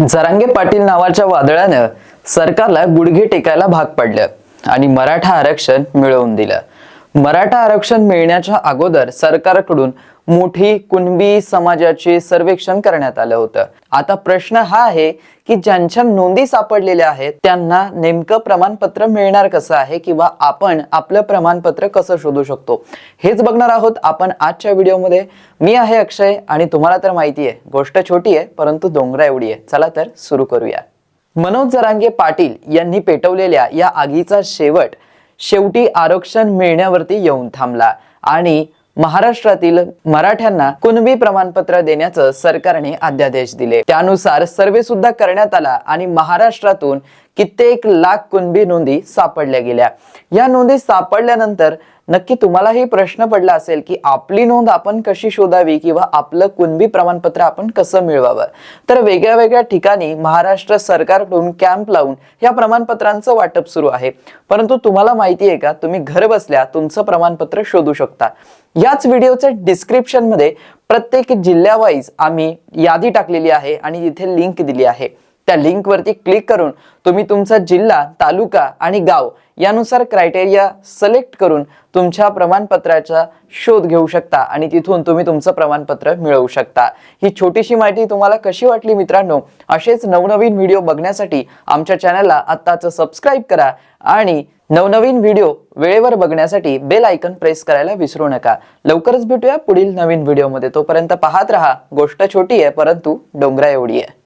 जरांगे पाटील नावाच्या वादळानं सरकारला गुडघे टेकायला भाग पडलं आणि मराठा आरक्षण मिळवून दिलं. मराठा आरक्षण मिळण्याच्या अगोदर सरकारकडून मोठी कुणबी समाजाचे सर्वेक्षण करण्यात आलं होतं. आता प्रश्न हा आहे की ज्यांच्या नोंदी सापडलेल्या आहेत त्यांना नेमकं प्रमाणपत्र मिळणार कसं आहे किंवा आपण आपलं प्रमाणपत्र कसं शोधू शकतो? हेच बघणार आहोत आपण आजच्या व्हिडिओमध्ये. मी आहे अक्षय आणि तुम्हाला तर माहिती आहे गोष्ट छोटी आहे परंतु डोंगरा एवढी आहे. चला तर सुरू करूया. मनोज जरांगे पाटील यांनी पेटवलेल्या या आगीचा शेवट शेवटी आरक्षण मिळण्यावरती येऊन थांबला. आणि महाराष्ट्रातील मराठ्यांना कुणबी प्रमाणपत्र देण्याचं सरकारने अध्यादेश दिले. त्यानुसार सर्वे सुद्धा करण्यात आला आणि महाराष्ट्रातून कित्येक लाख कुणबी नोंदी सापडल्या गेल्या. या नोंदी सापडल्यानंतर नक्की तुम्हालाही प्रश्न पडला असेल की आपली नोंद आपण कशी शोधावी किंवा आपलं कुणबी प्रमाणपत्र आपण कसं मिळवावं? तर वेगळ्या वेगळ्या ठिकाणी महाराष्ट्र सरकारकडून कॅम्प लावून या प्रमाणपत्रांचं वाटप सुरू आहे. परंतु तुम्हाला माहिती आहे का? तुम्ही घर बसल्या तुमचं प्रमाणपत्र शोधू शकता. याच व्हिडिओच्या डिस्क्रिप्शनमध्ये प्रत्येक जिल्ह्यावाईज आम्ही यादी टाकलेली आहे आणि तिथे लिंक दिली आहे. त्या लिंकवरती क्लिक करून तुम्ही तुमचा जिल्हा तालुका आणि गाव यानुसार क्रायटेरिया सिलेक्ट करून तुमच्या प्रमाणपत्राचा शोध घेऊ शकता आणि तिथून तुम्ही तुमचं प्रमाणपत्र मिळवू शकता. ही छोटीशी माहिती तुम्हाला कशी वाटली मित्रांनो असेच नवनवीन व्हिडिओ बघण्यासाठी आमच्या चॅनलला आत्ताच सबस्क्राईब करा आणि नवनवीन व्हिडिओ वेळेवर बघण्यासाठी बेल आयकन प्रेस करायला विसरू नका. लवकरच भेटूया पुढील नवीन व्हिडिओमध्ये. तोपर्यंत पाहत रहा गोष्ट छोटी आहे परंतु डोंगरा एवढी आहे.